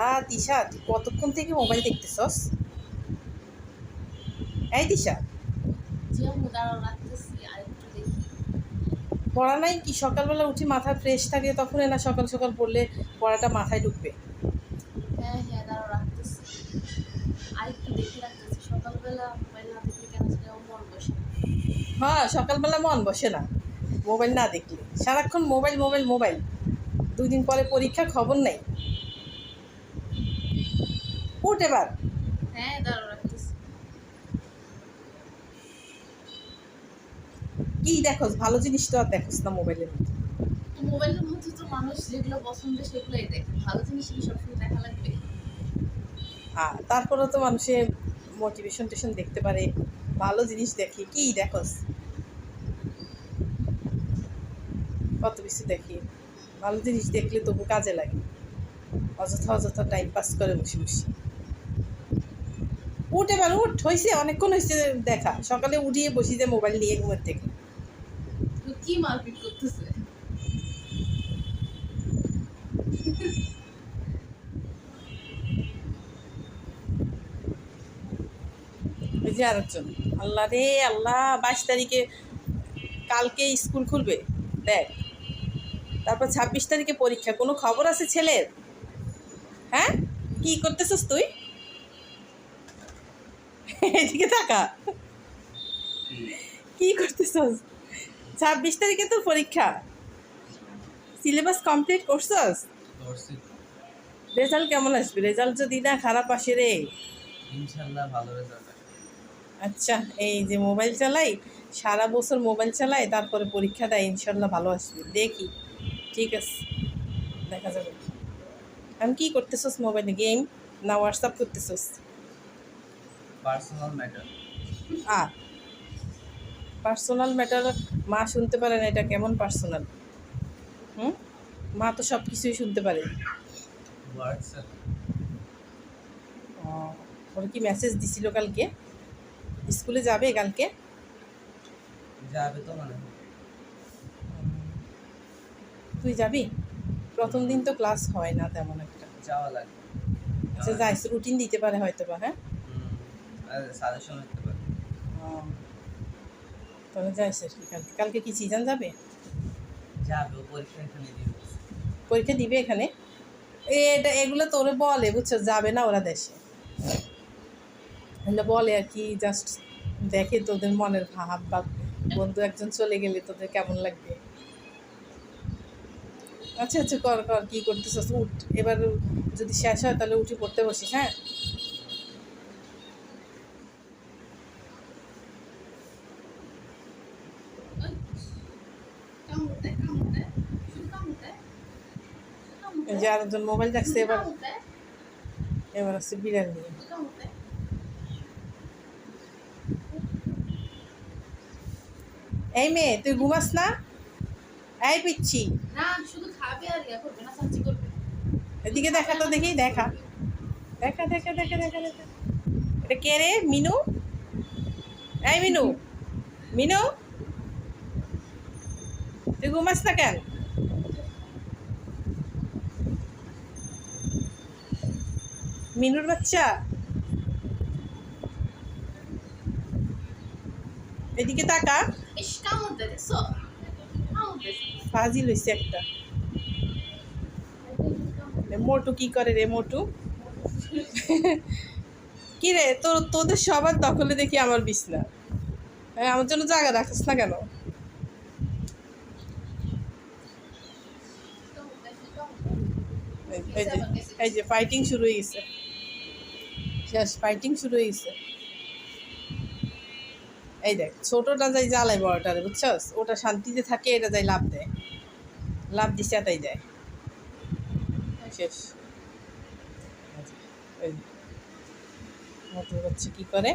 আল্লাহ তিশা, তুই কতক্ষণ থেকে মোবাইল দেখতেছস? এই আর পড়া নাই কি? সকালবেলা উঠি মাথা ফ্রেশ থাকে তখন না সকাল সকাল পড়লে পড়াটা মাথায় ঢুকবে। হ্যাঁ সকালবেলা মোবাইল মন বসে হ্যাঁ সকালবেলা মন বসে না। মোবাইল না দেখলে। সারাক্ষণ মোবাইল মোবাইল মোবাইল। দুই দিন পরে পরীক্ষা, খবর নেই। উঠ এবার। হ্যাঁ কি দেখোস? ভালো জিনিস তো আর দেখোস না মোবাইলের মধ্যে? মোবাইলের মধ্যে তো মানুষ যেগুলো পছন্দ সেগুলোই দেখে। ভালো জিনিস কি সবসময় দেখা লাগবে? আর তারপরেও তো মানুষে মোটিভেশন টেশন দেখতে পারে। ভালো জিনিস দেখে। কি দেখোস? কত কিছু দেখি। ভালো জিনিস দেখলে তবু কাজে লাগে। অযথা অযথা টাইম পাস করে বসে বসে। উঠ এবার উঠ হয়েছে অনেকক্ষণ হয়েছে দেখা। সকালে উঠিয়ে বসি যে মোবাইল নিয়ে ঘুমের থেকে। কি মারপিট করতেছে? ওই যে আরেকজন। আল্লাহ রে আল্লাহ বাইশ তারিখে কালকে স্কুল খুলবে দেখ। তারপর ছাব্বিশ তারিখে পরীক্ষা কোনো খবর আছে ছেলের? হ্যাঁ? কি করতেছিস তুই? এদিকে থাকা। কি করতেছস? ছাব্বিশ তারিখে তোর পরীক্ষা। সিলেবাস কমপ্লিট করছস? রেজাল্ট কেমন আসবে? রেজাল্ট যদি না খারাপ আসে রে। ইনশাল্লাহ ভালো রেজাল্ট আচ্ছা এই যে মোবাইল চালাই সারা বছর মোবাইল চালাই তারপরে পরীক্ষা দেয় ইনশাল্লাহ ভালো আসবে। দেখি ঠিক আছে দেখা যাবে। আমি কি করতেছস মোবাইলে? গেম? না হোয়াটসঅ্যাপ করতেছস? Personal matter. A personal matter মা শুনতে পারে না এটা কেমন পার্সোনাল? হুম? মা তো সব কিছুই শুনতে পারে। ওর কি মেসেজ দিছিল কালকে? স্কুলে যাবে কালকে? যাবে তো মানে। তুই যাবি? প্রথম দিন তো ক্লাস হয় না তেমন একটা। যাওয়া লাগবে আচ্ছা যাইস রুটিন দিতে পারে হয়তো বা হ্যাঁ? সাজেশন হতে পারে। তাহলে কালকে কালকে কি সিজন যাবে? যাবে পরীক্ষা এখানে দিবে পরীক্ষা দিবে এখানে? এ, এটা এগুলো তোরে বলে বুঝছ? যাবে না ওরা দেশে। এগুলো বলে আর কি জাস্ট দেখে তোদের মনের ভাব বা বন্ধু একজন চলে গেলে তোদের কেমন লাগবে? আচ্ছা আচ্ছা কর কর কী করতেছিস? উঠ। এবার যদি শেষ হয় তাহলে উঠে পড়তে বসিস হ্যাঁ কামড় দেয় কামড় দেয় শুধু কামড় দেয় কামড় এই দেয়, যে আরেকজন মোবাইল দেখছে, এবার এবার হচ্ছে বিড়াল নিয়ে। এই মেয়ে, তুই ঘুমাস না? এই পিচ্ছি। আর এদিকে দেখা তো দেখি, দেখা। দেখা দেখা দেখা দেখা দেখা। এটা কে রে? মিনু? এই মিনু। মিনু? তুই ঘুমাস না কেন? মিনুর বাচ্চা? এদিকে তাকা। ফাজিল হয়েছে একটা। মোটু কি করে রে মোটু? কি রে তোর তোদের সবার দখলে দেখি আমার বিছনা। হ্যাঁ আমার জন্য জায়গা রাখিস না কেন? এই- যে এই যে ফাইটিং শুরু হয়ে গেছে। শেষ ফাইটিং শুরু হয়ে এই দেখ, ছোটটা যাই জ্বালাই বড়টারে, বুঝছস? ওটা শান্তিতে থাকে, এটা যাই লাভ দেয়। লাভ দিছে, তাই দেয়। শেষ। হচ্ছে কি করে?